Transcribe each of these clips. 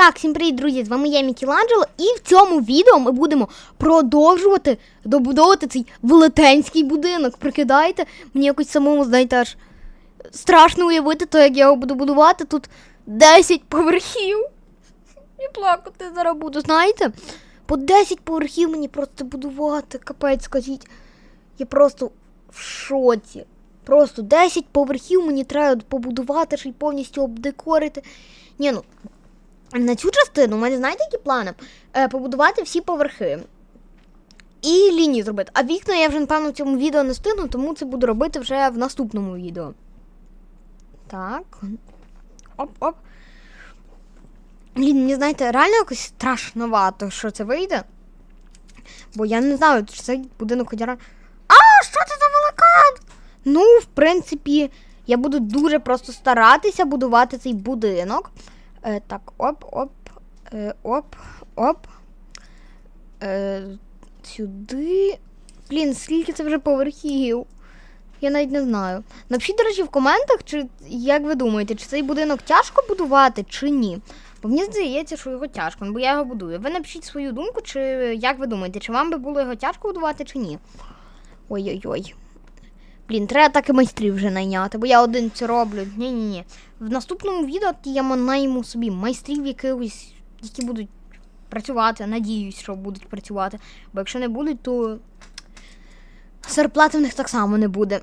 Так, всім привіт, друзі! З вами я Мікеланджело, і в цьому відео ми будемо продовжувати добудовувати цей велетенський будинок. Прикидаєте, мені якось самому, знаєте, аж страшно уявити, то як я його буду будувати. Тут 10 поверхів. І плакати зараз буду, знаєте? По 10 поверхів мені просто будувати, капець, скажіть. Я просто в шоці. Просто 10 поверхів мені треба побудувати, ще й повністю обдекорити. Ні, ну, на цю частину у мене знаєте, які плани? Е, побудувати всі поверхи. І лінії зробити. А вікна я вже, напевно, в цьому відео не встигну, тому це буду робити вже в наступному відео. Так. Оп-оп. Блін, знаєте, реально якось страшновато, що це вийде. Бо я не знаю, чи цей будинок хоч. А, що це за великан? Ну, в принципі, я буду дуже просто старатися будувати цей будинок. Е, так, оп, оп, е, оп, оп. Е, сюди. Блін, скільки це вже поверхів? Я навіть не знаю. Напишіть, до речі, в коментах, чи як ви думаєте, чи цей будинок тяжко будувати, чи ні. Бо мені здається, що його тяжко, бо я його будую. Ви напишіть свою думку, чи як ви думаєте, чи вам би було його тяжко будувати, чи ні. Ой-ой-ой. Блін, треба так і майстрів вже найняти, бо я один це роблю. Ні-ні-ні. В наступному відео я найму собі майстрів якихось, які будуть працювати. Надіюсь, що будуть працювати. Бо якщо не будуть, то зарплати в них так само не буде.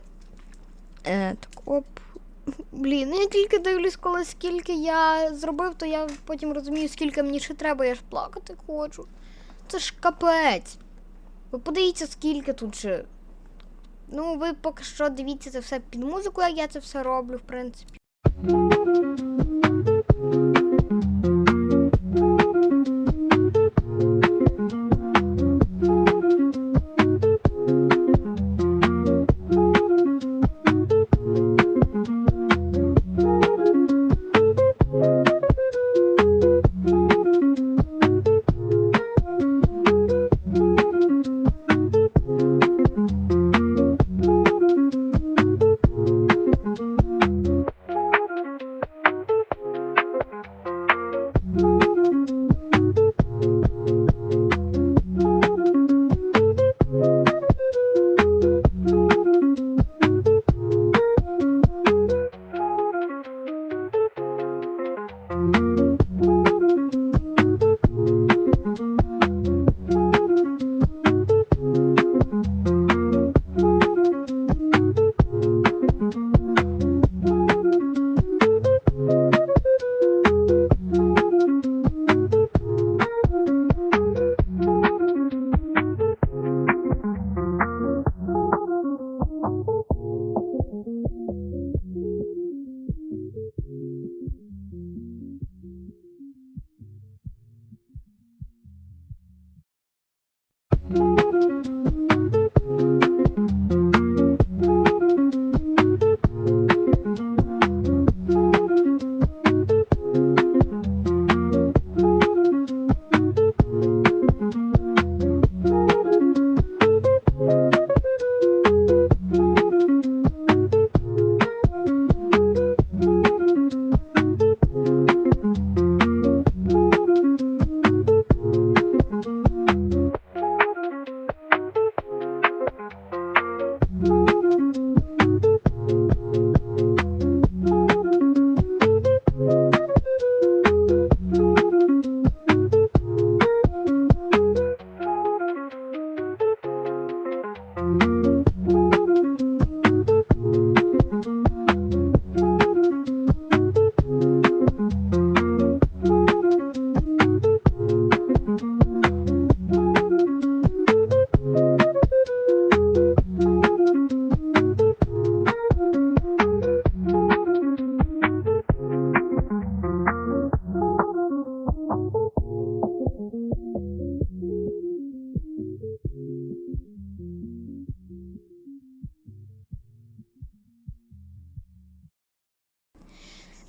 Е, так, оп. Блін, я тільки дивлюсь, коли скільки я зробив, то я потім розумію, скільки мені ще треба, я ж плакати хочу. Це ж капець. Ви подивіться, скільки тут ще. Ну, ви поки що дивіться це все під музику, як я це все роблю, в принципі.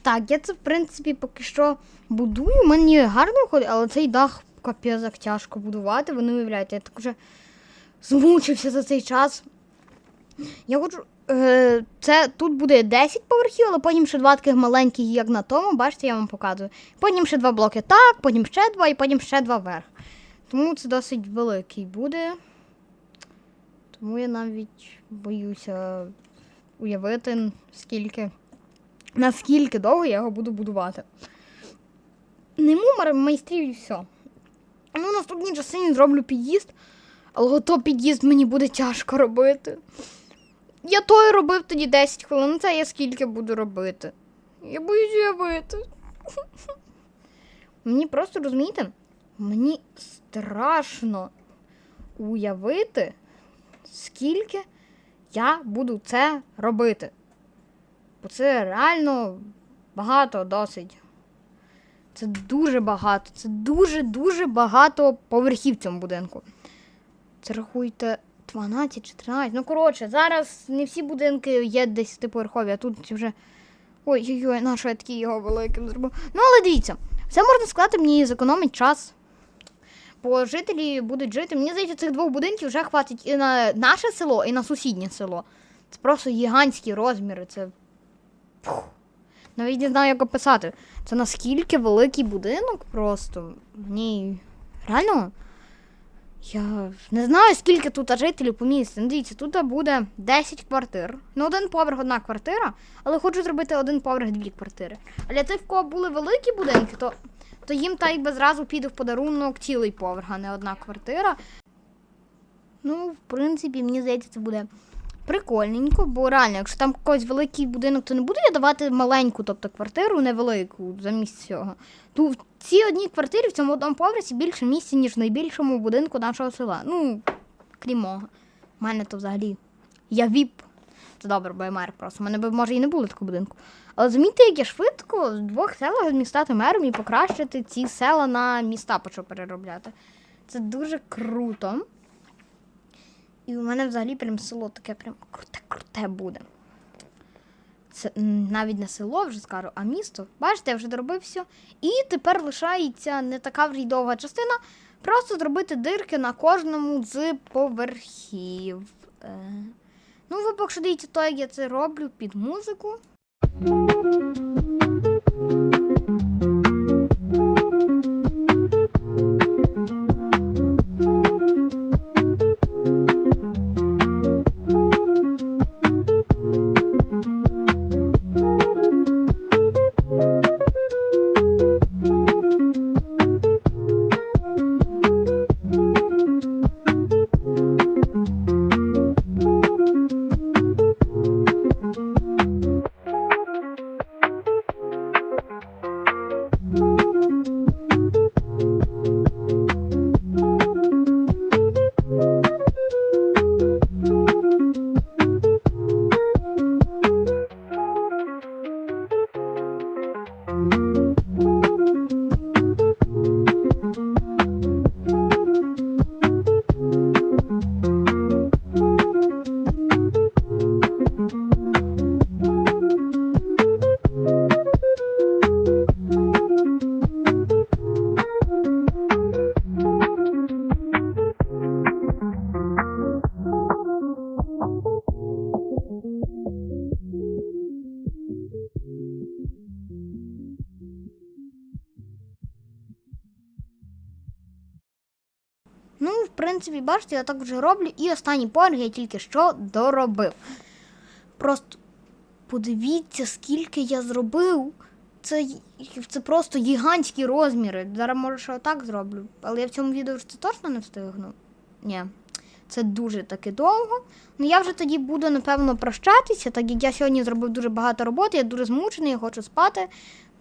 Так, я це, в принципі, поки що будую. Мені гарно виходить, але цей дах капець тяжко будувати. Ви не уявляєте, я так вже змучився за цей час. Я хочу Е, це тут буде 10 поверхів, але потім ще два таких маленьких, як на тому, бачите, я вам показую. Потім ще два блоки так, потім ще два і потім ще два вверх. Тому це досить великий буде. Тому я навіть боюся уявити, скільки, наскільки довго я його буду будувати. Нему майстрів і все. Ну, наступній частині зроблю під'їзд, але ото під'їзд мені буде тяжко робити. Я той робив тоді 10 хвилин, це я скільки буду робити. Я боюсь уявити. Мені просто розумієте, мені страшно уявити, скільки я буду це робити. Бо це реально багато досить. Це дуже багато. Це дуже-дуже багато поверхів в цьому будинку. Це рахуйте 12 чи 13. Ну, коротше, зараз не всі будинки є 10-поверхові, а тут вже. Ой-ой-ой, на що я такий його великим зробив. Ну, але дивіться, все можна сказати, мені зекономить час. Бо жителі будуть жити. Мені здається, цих двох будинків вже хватить і на наше село, і на сусіднє село. Це просто гігантські розміри. Це. Навіть не знаю, як описати. Це наскільки великий будинок просто. Мені реально. Я не знаю, скільки тут жителів по місті. Ну, дивіться, тут буде 10 квартир. Ну, один поверх, одна квартира, але хочу зробити один поверх, дві квартири. А для тих, в кого були великі будинки, то, то їм та й би зразу піде в подарунок цілий поверх, а не одна квартира. Ну, в принципі, мені здається, це буде прикольненько, бо реально, якщо там якийсь великий будинок, то не буду я давати маленьку, тобто квартиру невелику замість цього. Тут в цій одній квартирі в цьому одному поверсі більше місця, ніж в найбільшому будинку нашого села. Ну, крім мого. У мене то взагалі. Я віп. Це добре, бо я мер просто. У мене б, може і не було такого будинку. Але замітьте, як я швидко з двох сел міг стати мером і покращити ці села на міста почав переробляти. Це дуже круто. І у мене взагалі прям село таке прям круте-круте буде. Це навіть не село вже скажу, а місто. Бачите, я вже доробив все. І тепер лишається не така вже й довга частина. Просто зробити дирки на кожному з поверхів. Е, ну, ви поки що дивіться то, як я це роблю під музику. Ну, в принципі, бачите, я так вже роблю. І останній поверх я тільки що доробив. Просто подивіться, скільки я зробив. Це, це просто гігантські розміри. Зараз може ще отак зроблю. Але я в цьому відео це точно не встигну. Ні. Це дуже таки довго. Ну я вже тоді буду, напевно, прощатися, так як я сьогодні зробив дуже багато роботи, я дуже змучений, я хочу спати.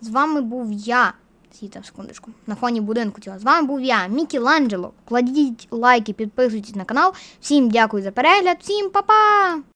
З вами був я. Сійте, секундочку. На фоні будинку цього. З вами був я, Мікеланджело. Кладіть лайки, підписуйтесь на канал. Всім дякую за перегляд, всім па-па!